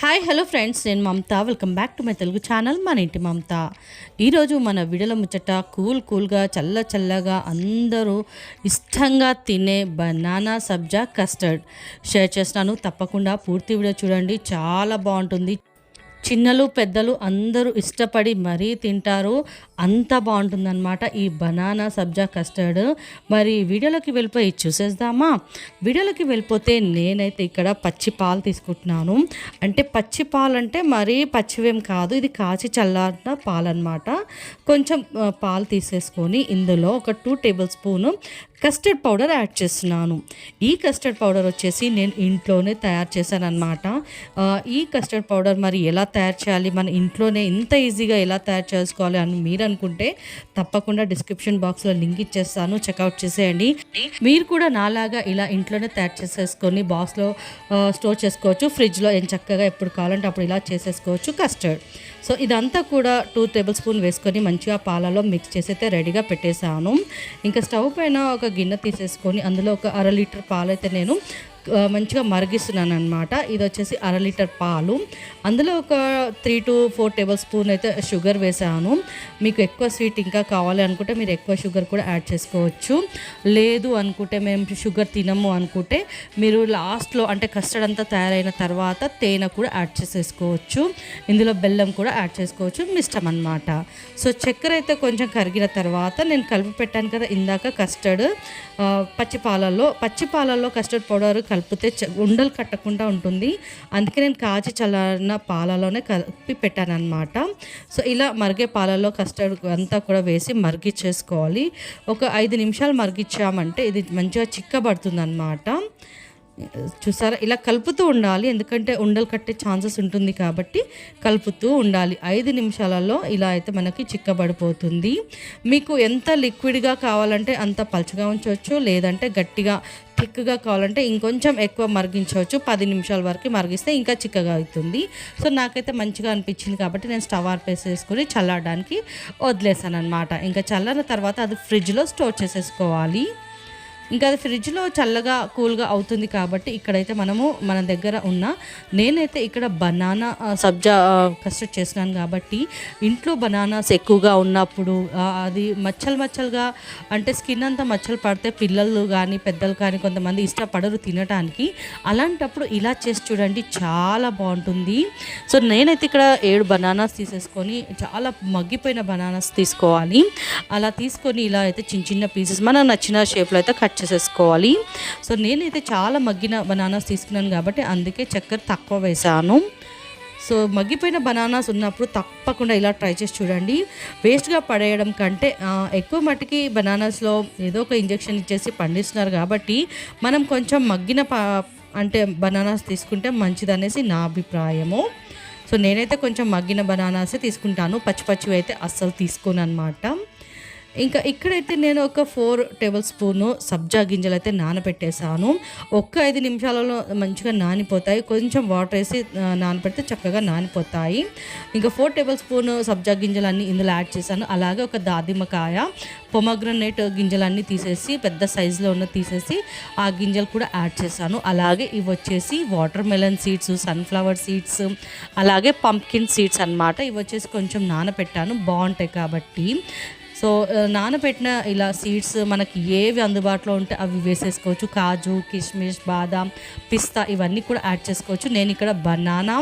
Hi hello friends నేను Mamata. Welcome back to my Telugu channel మన ఇంటి మమత. ఈరోజు మన విడల ముచ్చట కూల్ కూల్గా చల్ల చల్లగా అందరూ ఇష్టంగా తినే బనానా సబ్జా కస్టర్డ్. షేర్ చేస్తాను. తప్పకుండా పూర్తి వీడియో చూడండి. చాలా బాగుంటుంది. చిన్నలు పెద్దలు అందరూ ఇష్టపడి మరీ తింటారు. అంత బాగుంటుందన్నమాట ఈ బనానా సబ్జా కస్టర్డ్. మరి వీడియోలోకి వెళ్ళిపోయి చూసేద్దామా? వీడియోలోకి వెళ్ళిపోతే నేనైతే ఇక్కడ పచ్చి పాలు తీసుకుంటున్నాను. అంటే పచ్చి పాలు అంటే మరీ పచ్చివేం కాదు ఇది కాచి చల్లారిన పాలు అనమాట కొంచెం పాలు తీసేసుకొని ఇందులో ఒక two tablespoon custard powder add చేస్తున్నాను. ఈ కస్టర్డ్ పౌడర్ వచ్చేసి నేను ఇంట్లోనే తయారు చేశాను ఈ కస్టర్డ్ పౌడర్ మరి ఎలా తయారు చేయాలి మన ఇంట్లోనే ఇంత ఈజీగా ఎలా తయారు చేసుకోవాలి అని మీరు అనుకుంటే తప్పకుండా డిస్క్రిప్షన్ బాక్స్లో లింక్ ఇచ్చేస్తాను. చెక్అవుట్ చేసేయండి. మీరు కూడా నాలాగా ఇలా ఇంట్లోనే తయారు చేసేసుకొని బాక్స్లో స్టోర్ చేసుకోవచ్చు ఫ్రిడ్జ్లో ఏం చక్కగా ఎప్పుడు కావాలంటే అప్పుడు ఇలా చేసేసుకోవచ్చు కస్టర్డ్. సో ఇదంతా కూడా టూ టేబుల్ స్పూన్ వేసుకొని మంచిగా పాలలో మిక్స్ చేసి అయితే రెడీగా పెట్టేశాను. ఇంకా స్టవ్ పైన ఒక గిన్నె తీసేసుకొని అందులో ఒక అర లీటర్ పాలైతే నేను మంచిగా మరిగిస్తున్నాను అనమాట ఇది వచ్చేసి అర లీటర్ పాలు. అందులో ఒక three to four tablespoon అయితే షుగర్ వేసాను. మీకు ఎక్కువ స్వీట్ ఇంకా కావాలి అనుకుంటే మీరు ఎక్కువ షుగర్ కూడా యాడ్ చేసుకోవచ్చు. లేదు అనుకుంటే మేము షుగర్ తినము అనుకుంటే మీరు లాస్ట్లో అంటే కస్టర్డ్ అంతా తయారైన తర్వాత తేనె కూడా యాడ్ చేసేసుకోవచ్చు. ఇందులో బెల్లం కూడా యాడ్ చేసుకోవచ్చు. మీ ఇష్టం అనమాట సో చక్కెర అయితే కొంచెం కరిగిన తర్వాత నేను కలిపి పెట్టాను కదా ఇందాక కస్టర్డ్. పచ్చిపాలల్లో పచ్చి పాలల్లో పచ్చి పాలల్లో కస్టర్డ్ పౌడర్ కలిపితే చ- ఉండలు కట్టకుండా ఉంటుంది. అందుకే నేను కాచి చల్లారిన పాలలోనే కలిపి పెట్టాను అనమాట సో ఇలా మరిగే పాలలో కస్టర్డ్ అంతా కూడా వేసి మరిగిచ్చేసుకోవాలి. ఒక ఐదు నిమిషాలు మరిగిచ్చామంటే ఇది మంచిగా చిక్కబడుతుంది అనమాట చూసారా? ఇలా కలుపుతూ ఉండాలి. ఎందుకంటే ఉండలు కట్టే ఛాన్సెస్ ఉంటుంది కాబట్టి కలుపుతూ ఉండాలి. ఐదు నిమిషాలలో ఇలా అయితే మనకి చిక్కబడిపోతుంది. మీకు ఎంత లిక్విడ్గా కావాలంటే అంత పలుచగా ఉంచవచ్చు. లేదంటే గట్టిగా థిక్గా కావాలంటే ఇంకొంచెం ఎక్కువ మరిగించవచ్చు. పది నిమిషాల వరకు మరిగిస్తే ఇంకా చిక్కగా అవుతుంది. సో నాకైతే మంచిగా అనిపించింది కాబట్టి నేను స్టవ్ ఆర్పేసేసుకుని చల్లడానికి వదిలేసాను అనమాట ఇంకా చల్లని తర్వాత అది ఫ్రిడ్జ్లో స్టోర్ చేసేసుకోవాలి. ఇంకా అది ఫ్రిడ్జ్లో చల్లగా కూల్గా అవుతుంది కాబట్టి ఇక్కడైతే మనము మన దగ్గర ఉన్న నేనైతే ఇక్కడ బనానా సబ్జా కస్టర్డ్ చేసినాను కాబట్టి ఇంట్లో బనానాస్ ఎక్కువగా ఉన్నప్పుడు అది మచ్చలు మచ్చలుగా అంటే స్కిన్ అంతా మచ్చలు పడితే పిల్లలు కానీ పెద్దలు కానీ కొంతమంది ఇష్టపడరు తినడానికి అలాంటప్పుడు ఇలా చేసి చూడండి చాలా బాగుంటుంది. సో నేనైతే ఇక్కడ ఏడు బనానాస్ తీసేసుకొని చాలా మగ్గిపోయిన బనానాస్ తీసుకోవాలి. అలా తీసుకొని ఇలా అయితే చిన్న చిన్న పీసెస్ మనకు నచ్చిన షేప్లో అయితే కట్ చేసేసుకోవాలి. సో నేనైతే చాలా మగ్గిన బనానాస్ తీసుకున్నాను కాబట్టి అందుకే చక్కెర తక్కువ వేసాను. సో మగ్గిపోయిన బనానాస్ ఉన్నప్పుడు తప్పకుండా ఇలా ట్రై చేసి చూడండి. వేస్ట్గా పడేయడం కంటే ఎక్కువ మట్టుకి బనానాస్లో ఏదో ఒక ఇంజెక్షన్ ఇచ్చేసి పండిస్తున్నారు కాబట్టి మనం కొంచెం మగ్గిన అంటే బనానాస్ తీసుకుంటే మంచిదనేసి నా అభిప్రాయము. సో నేనైతే కొంచెం మగ్గిన బనానాసే తీసుకుంటాను. పచ్చి పచ్చివి అయితే అస్సలు తీసుకోను అనమాట ఇంకా ఇక్కడైతే నేను ఒక ఫోర్ టేబుల్ స్పూను సబ్జా గింజలు అయితే నానబెట్టేసాను ఒక్క ఐదు నిమిషాలలో మంచిగా నానిపోతాయి. కొంచెం వాటర్ వేసి నానబెడితే చక్కగా నానిపోతాయి. ఇంకా ఫోర్ టేబుల్ స్పూన్ సబ్జా గింజలన్నీ ఇందులో యాడ్ చేశాను. అలాగే ఒక దాదిమకాయ పొమగ్రనేట్ గింజలన్నీ తీసేసి పెద్ద సైజులో ఉన్న తీసేసి ఆ గింజలు కూడా యాడ్ చేశాను. అలాగే ఇవి వచ్చేసి watermelon seeds sunflower seeds అలాగే పంప్కిన్ సీడ్స్ అన్నమాట. ఇవి వచ్చేసి కొంచెం నానబెట్టాను. బాగుంటాయి కాబట్టి. సో నానబెట్టిన ఇలా సీడ్స్ మనకి ఏవి అందుబాటులో ఉంటే అవి వేసేసుకోవచ్చు. కాజు కిస్మిస్ బాదాం పిస్తా ఇవన్నీ కూడా యాడ్ చేసుకోవచ్చు. నేను ఇక్కడ బనానా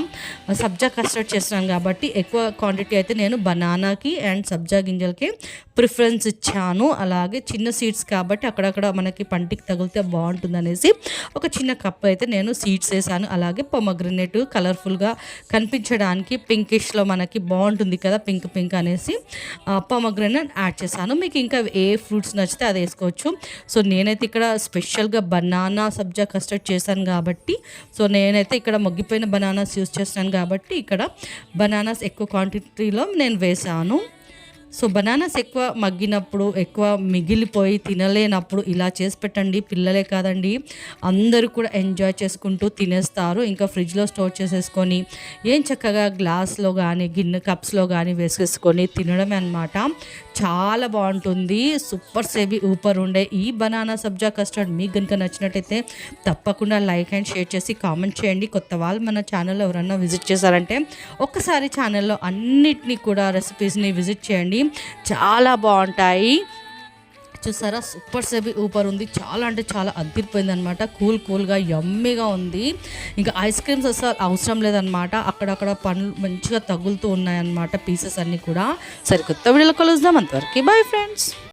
సబ్జా కస్టర్డ్ చేస్తున్నాను కాబట్టి ఎక్కువ క్వాంటిటీ అయితే నేను బనానాకి అండ్ సబ్జా గింజలకి ప్రిఫరెన్స్ ఇచ్చాను. అలాగే చిన్న సీడ్స్ కాబట్టి అక్కడక్కడ మనకి పంటికి తగిలితే బాగుంటుంది అనేసి ఒక చిన్న కప్ అయితే నేను సీడ్స్ వేసాను. అలాగే పొమగ్రనేట్ కలర్ఫుల్గా కనిపించడానికి పింకిష్లో మనకి బాగుంటుంది కదా పింక్ పింక్ అనేసి పొమగ్రనేట్ యాడ్ చేశాను. మీకు ఇంకా ఏ ఫ్రూట్స్ నచ్చితే అది వేసుకోవచ్చు. సో నేనైతే ఇక్కడ స్పెషల్గా బనానా సబ్జా కస్టర్డ్ చేశాను కాబట్టి సో నేనైతే ఇక్కడ మొగ్గిపోయిన బనానాస్ యూస్ చేస్తున్నాను కాబట్టి ఇక్కడ బనానాస్ ఎక్కువ క్వాంటిటీలో నేను వేసాను సో బనానాస్ ఎక్కువ మగ్గినప్పుడు ఎక్కువ మిగిలిపోయి తినలేనప్పుడు ఇలా చేసి పెట్టండి. పిల్లలే కాదండి అందరూ కూడా ఎంజాయ్ చేసుకుంటూ తినేస్తారు. ఇంకా ఫ్రిడ్జ్లో స్టోర్ చేసేసుకొని ఏం చక్కగా గ్లాస్లో కానీ గిన్నె కప్స్లో కానీ వేసేసుకొని తినడమే అనమాట చాలా బాగుంటుంది. సూపర్ సేవి ఊపర్ ఉండే ఈ బనానా సబ్జా కస్టర్డ్. మీకు కనుక నచ్చినట్టయితే తప్పకుండా లైక్ అండ్ షేర్ చేసి కామెంట్ చేయండి. కొత్త వాళ్ళు మన ఛానల్లో ఎవరన్నా విజిట్ చేశారంటే ఒక్కసారి ఛానల్లో అన్నిటినీ కూడా రెసిపీస్ని విజిట్ చేయండి. చాలా బాగుంటాయి. చూసారా? సూపర్ సేబీ ఊపర్ ఉంది. చాలా అంటే చాలా అద్దరిపోయింది అనమాట కూల్ కూల్గా యమ్మీగా ఉంది. ఇంకా ఐస్ క్రీమ్స్ అసలు అవసరం లేదనమాట అక్కడక్కడ పండ్లు మంచిగా తగులుతూ ఉన్నాయన్నమాట పీసెస్ అన్నీ కూడా. సరే కొత్త వీడియోలో కలుద్దాం. అంతవరకు బాయ్ ఫ్రెండ్స్